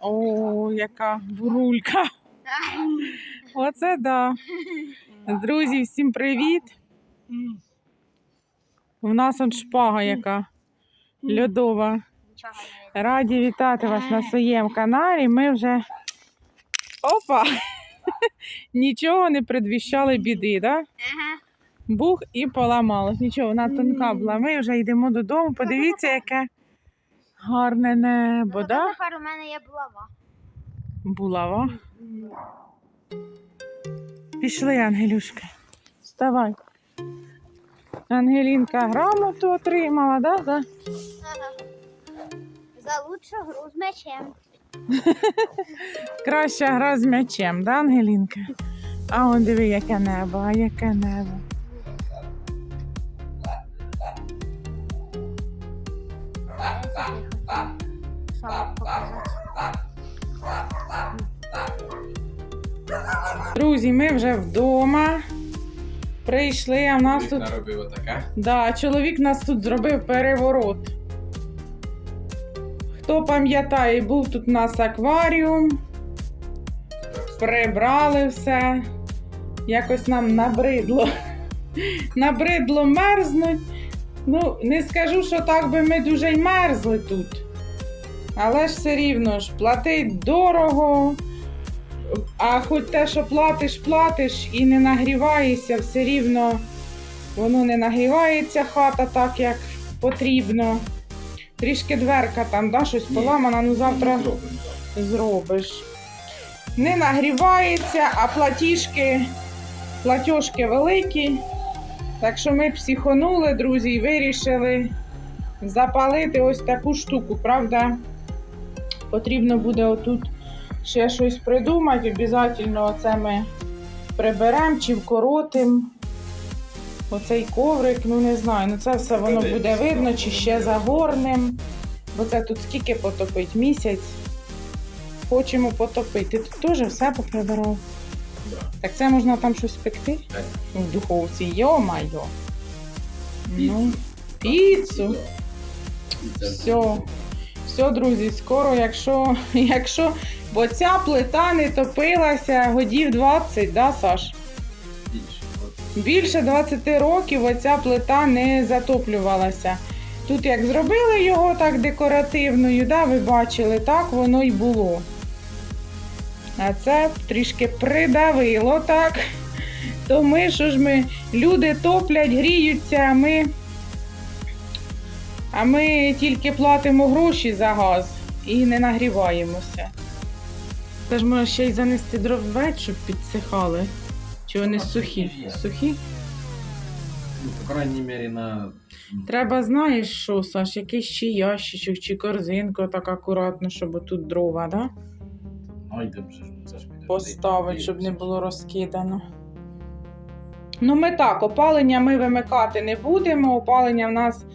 О, яка бурулька. Оце да. Друзі, всім привіт. У нас он шпага яка льодова. Раді вітати вас на своєму каналі. Ми вже опа! Нічого не предвіщали біди, да? Бух і поламалось. Нічого, вона тонка була. Ми вже йдемо додому. Подивіться, яке гарне небо, Ну. Тепер у мене є булава. Булава. Пішли, Ангелюшка. Вставай. Ангелінка грамоту отримала, да? да? За лучшу гру з мечем. Краща гра з м'ячем, да, Ангелінка? А он диви, яке небо, а яке небо. Друзі, ми вже вдома. Прийшли, а в нас тут. Да, чоловік нас тут зробив переворот. Хто пам'ятає, був тут у нас акваріум, прибрали все. Якось нам набридло. Набридло мерзнуть. Ну, не скажу, що так би ми дуже й мерзли тут. Але ж все рівно ж платить дорого. А хоч те, що платиш, платиш і не нагріваєшся, все рівно воно не нагрівається хата так, як потрібно. Трішки дверка там, да, щось Ні. поламана, ну завтра зробиш. Не нагрівається, а платіжки, платіжки великі. Так що ми психонули, друзі, і вирішили запалити ось таку штуку. Правда, потрібно буде отут ще щось придумати. Обязательно оце ми приберемо чи вкоротимо. Оцей коврик, ну не знаю, ну це все воно буде видно, чи ще загорнем. Бо це тут скільки потопить? Місяць. Хочемо потопити. Ти тут теж все поприбирав. Да. Так це можна там щось пекти? Так. В духовці, йо-майо. Ну, Піцу. піцу. Все. Все, друзі, скоро, якщо, якщо, бо ця плита не топилася годів 20, да, Саш? Більше. От. Більше 20 років оця плита не затоплювалася. Тут як зробили його так декоративною, да, ви бачили, так воно й було. А це трішки придавило так. То ми, що ж ми, люди топлять, гріються, а ми, а ми тільки платимо гроші за газ і не нагріваємося. Це ж може ще й занести дровець, щоб підсихали. Чи вони сухі? Сухі? Ну, по крайній мірі на. Треба, знаєш що, Саш, якийсь чи ящичок, чи корзинку так акуратно, щоб тут дрова, да? Найдемо же ж, ну, це ж піде. Поставити, щоб не було розкидано. Ну, ми так, опалення ми вимикати не будемо. Опалення в нас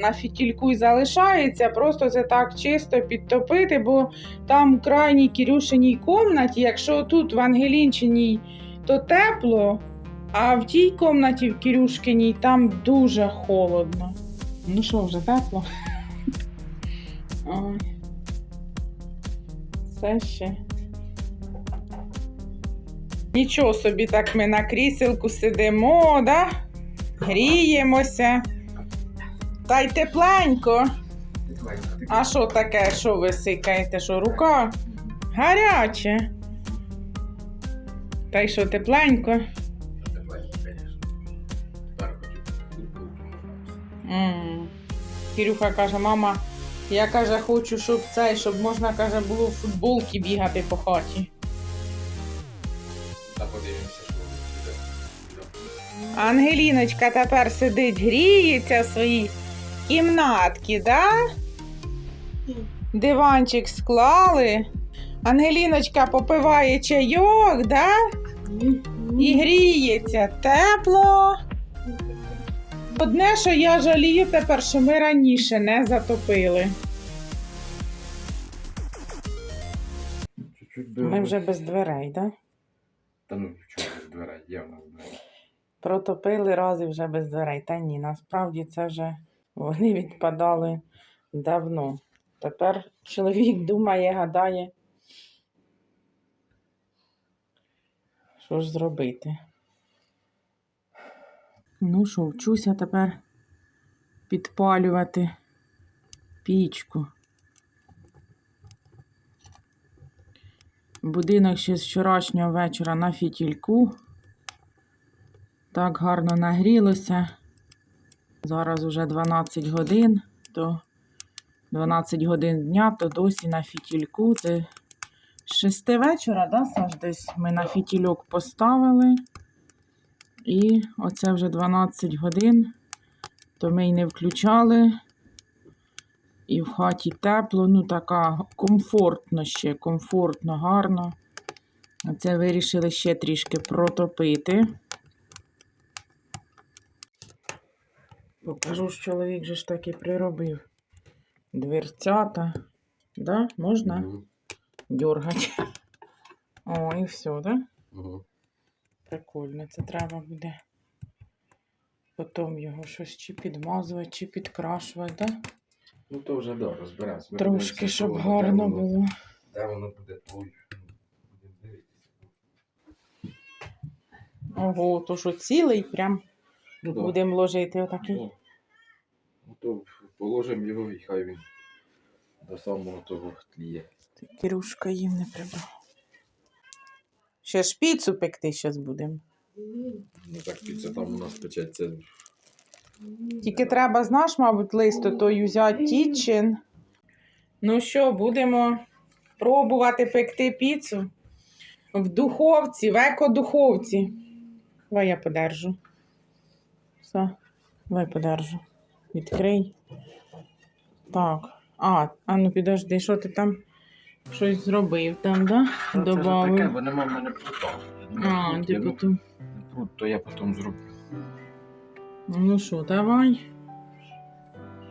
на фітільку й залишається. Просто це так чисто підтопити, бо там в крайній Кірюшиній комнаті, якщо тут в Ангелінчиній, то тепло, а в тій комнаті в Кірюшкиній там дуже холодно. Ну що, вже тепло? Ой. Все ще. Нічого собі, так ми на кріселку сидимо, да? гріємося. Та й тепленько. А що таке, що ви сикаєте? Що рука? Гаряче. Та й що тепленько? м Кирюха каже, мама, я каже, хочу, щоб цей, щоб можна, каже, було в футболки бігати по хаті. Та подивимося, що буде. Ангеліночка тепер сидить, гріється своїй кімнатці, да? Диванчик склали. Ангеліночка попиває чайок, да? І гріється тепло. Одне, що я жалію тепер, що ми раніше не затопили. Ми вже без дверей, да? Та ну, чого без дверей, явно без дверей. Протопили раз і вже без дверей. Та ні, насправді це вже вони відпадали давно. Тепер чоловік думає, гадає. Що ж зробити? Ну що, вчуся тепер підпалювати пічку. Будинок ще з вчорашнього вечора на фітільку. Так гарно нагрілося. Зараз уже 12 годин, то 12 годин дня, то досі на фітільку. Це з 6 вечора, да, Саш, десь ми на фітільок поставили. І оце вже 12 годин, то ми й не включали. І в хаті тепло, ну така комфортно ще, комфортно, гарно. Оце вирішили ще трішки протопити. Покажу, що чоловік же ж таки приробив. Дверцята. Да? Можна Мгм. дергати. О, і все, да? Мгм. Прикольно, це треба буде. Потім його щось чи підмазувати, чи підкрашувати, да? Ну то вже да, розберемося. Ми Трошки, подивимося, щоб де гарно воно- було. Де воно буде той. Будемо дивитися. Ого, то що цілий, прям Ну, да. будемо ложити отакий. Ну, то положимо його і хай він до самого того тліє. Кірюшка їм не прибрав. Ще ж піцу пекти зараз будемо. Ну так піца там у нас печеться. Тільки треба, знаєш, мабуть, лист той взяти тітчин. Ну що, будемо пробувати пекти піцу в духовці, в екодуховці. Давай я подержу. Все, давай подержу. Відкрий. Так. А, а ну підожди, що ти там щось зробив там, да? Ну, Це вже таке, бо нема в мене прута. А, Прут ти є, ну, потім. Прут, то я потім зроблю. Ну що, давай.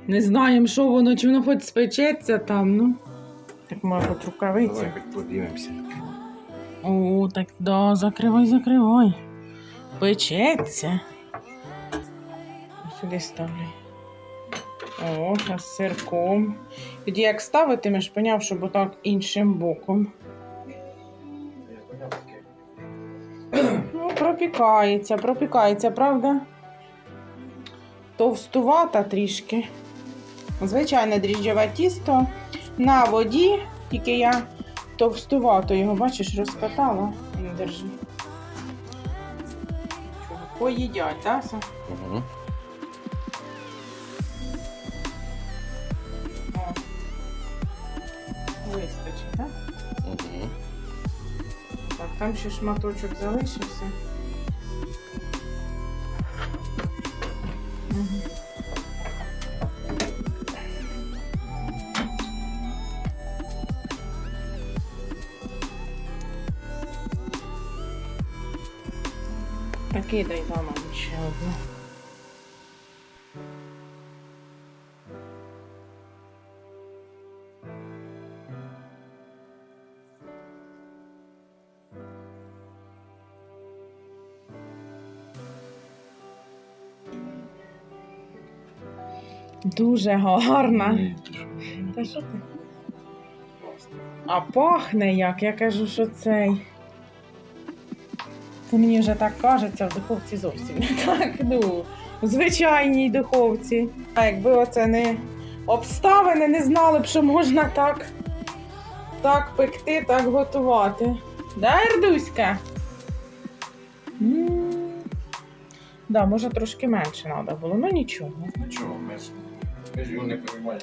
Не знаємо, що воно, чи воно хоч спечеться там, ну. Так може хоч рукавиці. Давай хоч подивимося. О, так да, закривай, закривай. Печеться. Сюди ставлю. О, з сирком. Тоді як ставитимеш, поняв, щоб отак іншим боком. Ну, пропікається, пропікається, правда? Товстувата трішки. Звичайне дріжджове тісто на воді, тільки я товстувато його, бачиш, розкатала. Ну, Держи. Поїдять, так? Угу. Там ще шматочок залишився. Такий дай вам ще одну. Дуже гарна. Та що ти? А пахне як? Я кажу, що цей. Це мені вже так кажеться, в духовці зовсім не так. Ну, в звичайній духовці. А якби оце не обставини, не знали б, що можна так, так пекти, так готувати. Да, Ердуська? М. Да, може трошки менше треба було, ну нічого. Ну чого,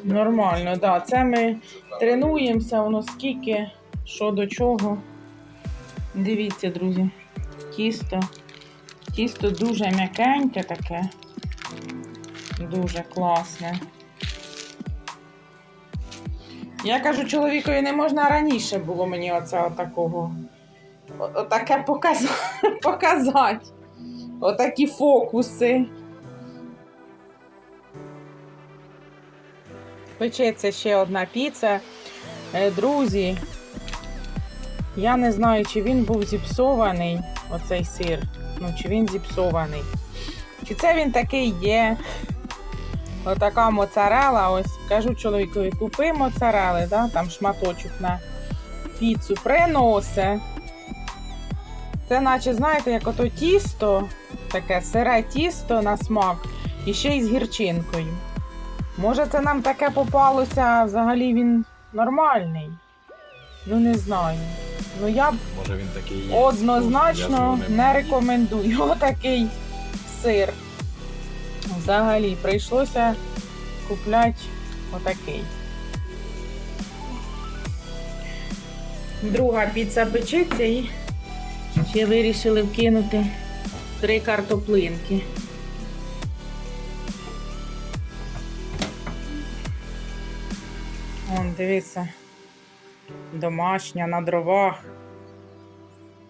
Нормально, так. Да. Це ми тренуємося, воно скільки, що до чого. Дивіться, друзі, тісто. Тісто дуже м'якеньке таке. Дуже класне. Я кажу, чоловікові не можна раніше було мені оце такого. Отаке показати. Отакі фокуси. Печеться ще одна піца. Е, Друзі, я не знаю, чи він був зіпсований, оцей сир. Ну, чи він зіпсований. Чи це він такий є. Отака моцарела. Ось кажу чоловікові, купи моцарели, да? там шматочок на піцу приносе. Це наче, знаєте, як ото тісто, таке сире тісто на смак, і ще й з гірчинкою. Може, це нам таке попалося, взагалі він нормальний. Ну, не знаю. Ну я б Може він такий є. однозначно Я з ним не рекомендую отакий сир. Взагалі прийшлося купляти отакий. Друга піца печеться і ще вирішили вкинути три картоплинки. Дивіться, домашня на дровах.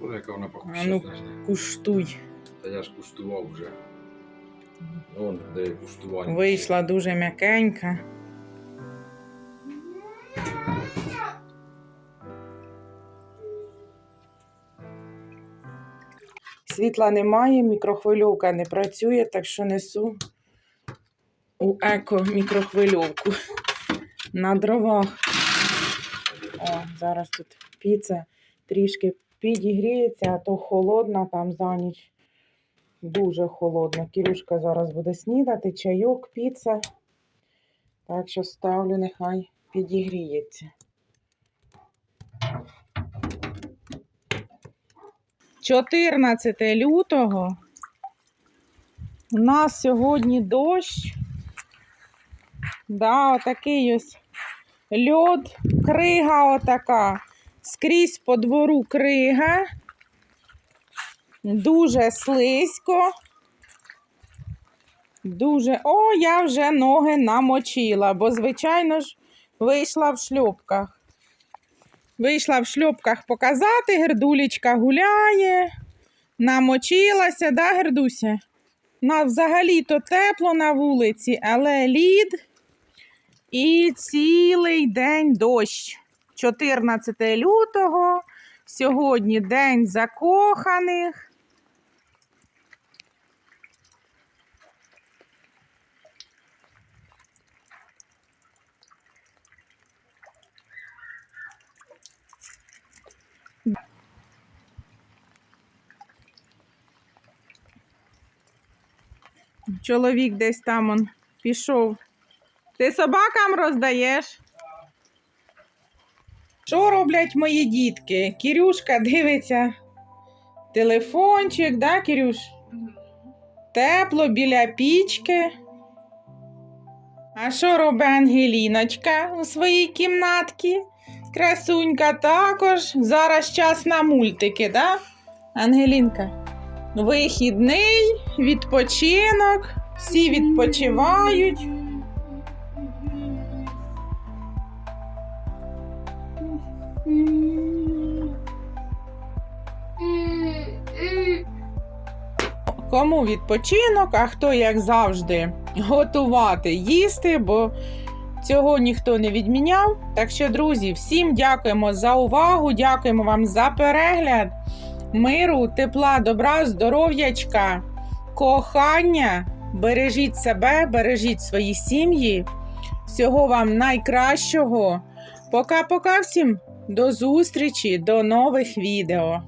Боже, яка вона пахуча. А ну. Куштуй. Та я ж куштував вже. Вон, де куштування. Вийшла дуже м'якенька. Світла немає, мікрохвильовка не працює, так що несу у еко мікрохвильовку на дровах. О, зараз тут піца трішки підігріється, а то холодна там за ніч. Дуже холодно. Кірюшка зараз буде снідати, чайок, піца. Так що ставлю, нехай підігріється. 14 лютого. У нас сьогодні дощ. Да, отакий ось льод, крига отака. Скрізь по двору крига. Дуже слизько. Дуже. О, я вже ноги намочила, бо, звичайно ж, вийшла в шльопках. Вийшла в шльопках показати, Гердулечка гуляє, намочилася, да, Гердуся? На, взагалі-то тепло на вулиці, але лід і цілий день дощ. 14 лютого. Сьогодні день закоханих. Чоловік десь там он пішов. Ти собакам роздаєш? Що роблять мої дітки? Кірюшка дивиться телефончик, да, Кірюш? Тепло біля пічки. А що робить Ангеліночка у своїй кімнатці? Красунька також. Зараз час на мультики, да? Ангелінка. Вихідний, відпочинок, всі відпочивають. Кому відпочинок, а хто, як завжди, готувати, їсти, бо цього ніхто не відміняв. Так що, друзі, всім дякуємо за увагу, дякуємо вам за перегляд. Миру, тепла, добра, здоров'ячка, кохання. Бережіть себе, бережіть свої сім'ї. Всього вам найкращого. Пока-пока всім. До зустрічі, до нових відео.